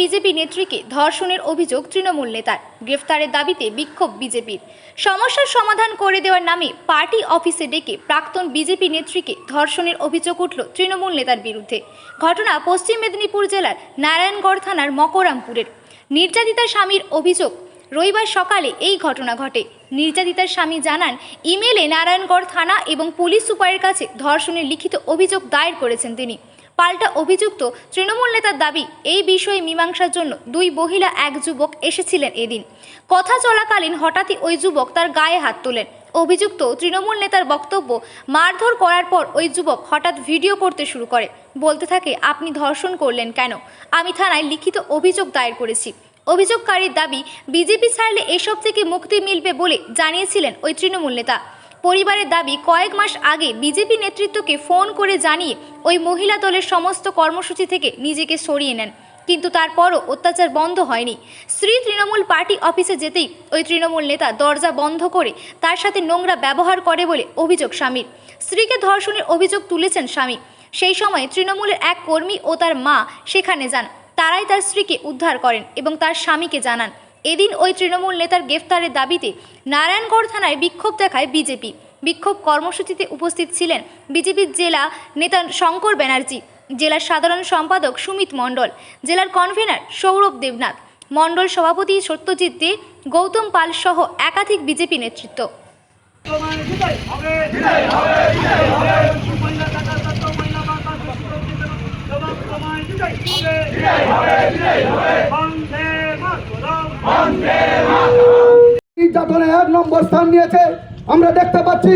BJP নেত্রীকে ধর্ষণের অভিযোগ তৃণমূল নেতার। গ্রেফতারের দাবিতে বিক্ষোভ বিজেপির। সমস্যার সমাধান করে দেওয়ার নামে পার্টি অফিসে ডেকে প্রাক্তন বিজেপি নেত্রীকে ধর্ষণের অভিযোগ উঠল তৃণমূল নেতার বিরুদ্ধে। ঘটনা পশ্চিম মেদিনীপুর জেলার নারায়ণগড় থানার মকরামপুরের। নির্যাতিতার স্বামীর অভিযোগ। রবিবার সকালে এই ঘটনা ঘটে। নির্যাতিতার স্বামী জানান, ইমেলে নারায়ণগড় থানা এবং পুলিশ সুপারের কাছে ধর্ষণের লিখিত অভিযোগ দায়ের করেছেন তিনি। পাল্টা অভিযুক্ত তৃণমূল নেতার দাবি, এই বিষয়ে মীমাংসার জন্য দুই মহিলা, এক যুবক এসেছিলেন এদিন। কথা চলাকালীন হঠাৎই ওই যুবক তার গায়ে হাত তোলেন। অভিযুক্ত তৃণমূল নেতার বক্তব্য মারধর করার পর ওই যুবক হঠাৎ ভিডিও করতে শুরু করে। বলতে থাকে, আপনি ধর্ষণ করলেন কেন? আমি থানায় লিখিত অভিযোগ দায়ের করেছি। অভিযোগকারীর দাবি, বিজেপি ছাড়লে এসব থেকে মুক্তি মিলবে বলে জানিয়েছিলেন ওই তৃণমূল নেতা। পরিবারের দাবি, কয়েক মাস আগে বিজেপি নেতৃত্বকে ফোন করে জানিয়ে ওই মহিলা দলের সমস্ত কর্মসূচি থেকে নিজেকে সরিয়ে নেন। কিন্তু তারপরও অত্যাচার বন্ধ হয়নি। স্ত্রী তৃণমূল পার্টি অফিসে যেতেই ওই তৃণমূল নেতা দরজা বন্ধ করে তার সাথে নোংরা ব্যবহার করে বলে অভিযোগ স্বামীর। স্ত্রীকে ধর্ষণের অভিযোগ তুলেছেন স্বামী। সেই সময় তৃণমূলের এক কর্মী ও তার মা সেখানে যান। তারাই তার স্ত্রীকে উদ্ধার করেন এবং তার স্বামীকে জানান। এদিন ওই তৃণমূল নেতার গ্রেফতারের দাবিতে নারায়ণগড় থানায় বিক্ষোভ দেখায় বিজেপি বিক্ষোভ কর্মসূচিতে উপস্থিত ছিলেন বিজেপির জেলা নেতা শঙ্কর ব্যানার্জি জেলার সাধারণ সম্পাদক সুমিত মণ্ডল জেলার কনভেনার সৌরভ দেবনাথ মণ্ডল সভাপতি সত্যজিৎ দে গৌতম পাল সহ একাধিক বিজেপি নেতৃত্ব তোমায় নির্যাতনে এক নম্বর স্থান নিয়েছে। আমরা দেখতে পাচ্ছি,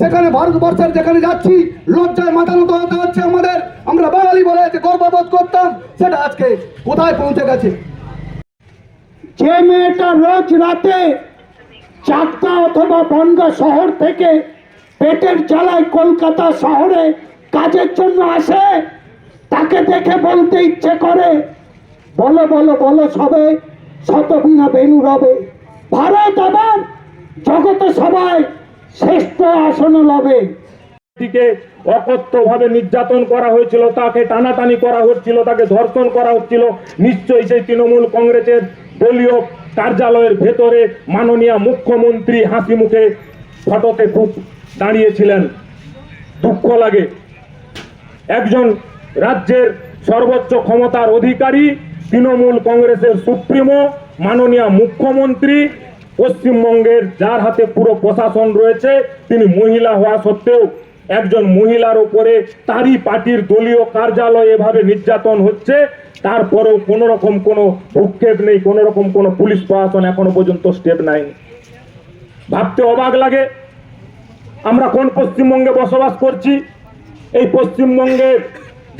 সেখানে ভারতবর্ষের যেখানে যাচ্ছি, লজ্জায় মাথা নত হতে হচ্ছে আমাদের। আমরা বাঙালি বলে যে গর্ববোধ করতাম, সেটা আজকে কোথায় পৌঁছে গেছে? যে মেয়েটা রোজ রাতে চাকদা অথবা বনগা শহর থেকে পেটের জ্বালায় কলকাতা শহরে কাজের জন্য আসে, তাকে দেখে বলতে ইচ্ছে করে, বলো বলো বলো সবে। শত বিনা রবে। ভারত আবার জগত সবাই শ্রেষ্ঠ আসন লবে। ব্যক্তিকে অকথ্যভাবে নির্যাতন করা হয়েছিল, তাকে টানাটানি করা হচ্ছিল, তাকে ধর্ষণ করা হচ্ছিল। নিশ্চয়ই সেই তৃণমূল কংগ্রেসের দলীয় কার্যালয়ের ভেতরে মাননীয় মুখ্যমন্ত্রী হাসি মুখে ফটোতে খুব দাঁড়িয়েছিলেন। দুঃখ লাগে। একজন রাজ্যের সর্বোচ্চ ক্ষমতার অধিকারী তৃণমূল কংগ্রেসের সুপ্রিমো, মাননীয় মুখ্যমন্ত্রী, পশ্চিমবঙ্গের যার হাতে পুরো প্রশাসন রয়েছে, তিনি মহিলা হওয়া সত্ত্বেও একজন মহিলার ওপরে তারই পার্টির দলীয় কার্যালয়ে এভাবে নির্যাতন হচ্ছে, তারপরেও কোনো রকম কোনো ভূক্ষেপ নেই কোনো রকম কোনো পুলিশ প্রশাসন এখনও পর্যন্ত স্টেপ নেয়নি। ভাবতে অবাক লাগে, আমরা কোন পশ্চিমবঙ্গে বসবাস করছি? এই পশ্চিমবঙ্গে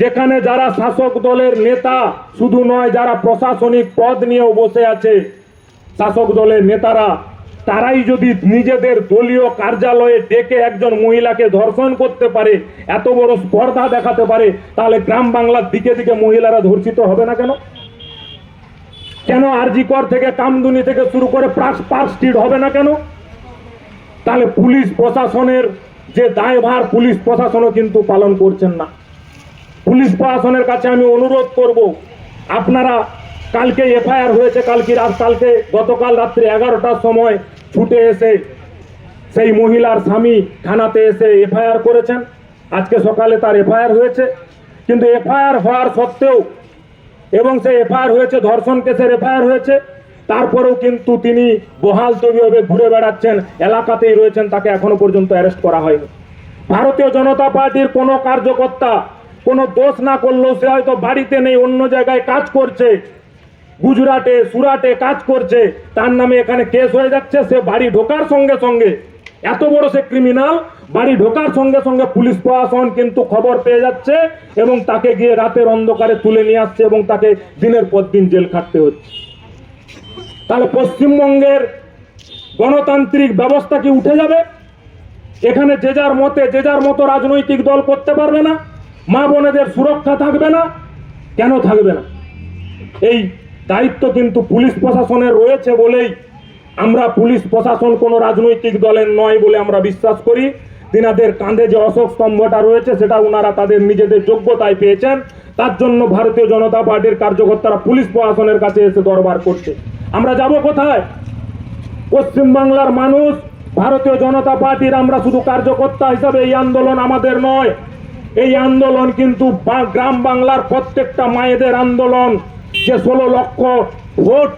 যেখানে যারা শাসক দলের নেতা, শুধু নয়, যারা প্রশাসনিক পদ নিয়েও বসে আছে, শাসক দলের নেতারা, তারাই যদি নিজেদের দলীয় কার্যালয়ে ডেকে একজন মহিলাকে ধর্ষণ করতে পারে, এত বড় স্পর্ধা দেখাতে পারে, তাহলে গ্রাম বাংলার দিকে দিকে মহিলারা ধর্ষিত হবে না কেন? কেন আরজিকর থেকে, কামদুনি থেকে শুরু করে পার্ক স্ট্রিট হবে না কেন? তাহলে পুলিশ প্রশাসনের যে দায়ভার, পুলিশ প্রশাসনও কিন্তু পালন করছেন না। পুলিশ প্রশাসনের কাছে আমি অনুরোধ করব, আপনারা কালকে এফআইআর হয়েছে, কালকে রাত, কালকে গতকাল রাত্রি এগারোটার সময় ছুটে এসে সেই মহিলার স্বামী থানাতে এসে এফআইআর করেছেন। আজকে সকালে তার এফআইআর হয়েছে। কিন্তু এফআইআর হওয়ার সত্ত্বেও এবং সে এফআইআর হয়েছে, ধর্ষণ কেসের এফআইআর হয়েছে, তারপরেও কিন্তু তিনি বহাল তবিভাবে ঘুরে বেড়াচ্ছেন, এলাকাতেই রয়েছেন, তাকে এখনও পর্যন্ত অ্যারেস্ট করা হয়নি। ভারতীয় জনতা পার্টির কোনো কার্যকর্তা কোনো দোষ না করলেও সে হয়তো বাড়িতে নেই, অন্য জায়গায় কাজ করছে, গুজরাটে, সুরাটে কাজ করছে, তার নামে এখানে কেস হয়ে যাচ্ছে, সে বাড়ি ঢোকার সঙ্গে সঙ্গে, এত বড় সে ক্রিমিনাল বাড়ি ঢোকার সঙ্গে সঙ্গে পুলিশ প্রশাসন কিন্তু খবর পেয়ে যাচ্ছে এবং তাকে গিয়ে রাতের অন্ধকারে তুলে নিয়ে আসছে এবং তাকে দিনের পর দিন জেল খাটতে হচ্ছে। তাহলে পশ্চিমবঙ্গের গণতান্ত্রিক ব্যবস্থা কি উঠে যাবে? এখানে যে যার মতে, যে যার মতো রাজনৈতিক দল করতে পারবে না। মা বোনেদের সুরক্ষা থাকবে না, কেন থাকবে না? এই দায়িত্ব কিন্তু পুলিশ প্রশাসনের রয়েছে বলেই আমরা পুলিশ প্রশাসন কোনো রাজনৈতিক দলের নয় বলে আমরা বিশ্বাস করি। তিনাদের কাঁধে যে অশোক স্তম্ভটা রয়েছে, সেটা ওনারা তাদের নিজেদের যোগ্যতায় পেয়েছেন। তার জন্য ভারতীয় জনতা পার্টির কার্যকর্তারা পুলিশ প্রশাসনের কাছে এসে দরবার করছে। আমরা যাব কোথায়? পশ্চিমবাংলার মানুষ, ভারতীয় জনতা পার্টির আমরা শুধু কার্যকর্তা হিসাবে এই আন্দোলন আমাদের নয় এই আন্দোলন কিন্তু গ্রাম বাংলার প্রত্যেকটা মায়েদের আন্দোলন যে ষোলো লক্ষ ভোট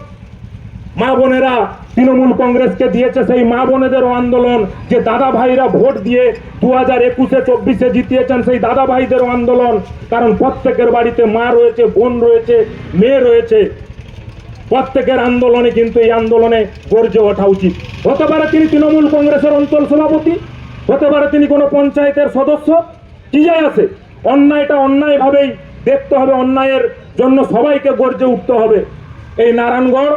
মা বোনেরা তৃণমূল কংগ্রেসকে দিয়েছে, সেই মা বোনেদেরও আন্দোলন। যে দাদা ভাইরা ভোট দিয়ে দু হাজার একুশে, চব্বিশে জিতিয়েছেন, সেই দাদা ভাইদেরও আন্দোলন। কারণ প্রত্যেকের বাড়িতে মা রয়েছে, বোন রয়েছে, মেয়ে রয়েছে। প্রত্যেকের আন্দোলনে কিন্তু এই আন্দোলনে গর্জে ওঠা উচিত। হতে পারে তিনি তৃণমূল কংগ্রেসের অঞ্চল সভাপতি, হতে পারে তিনি কোনো পঞ্চায়েতের সদস্য কি যায় আছে? অন্যায়টা অন্যায়ভাবেই দেখতে হবে, অন্যায়ের জন্য সবাইকে গর্জে উঠতে হবে। এই নারায়ণগড়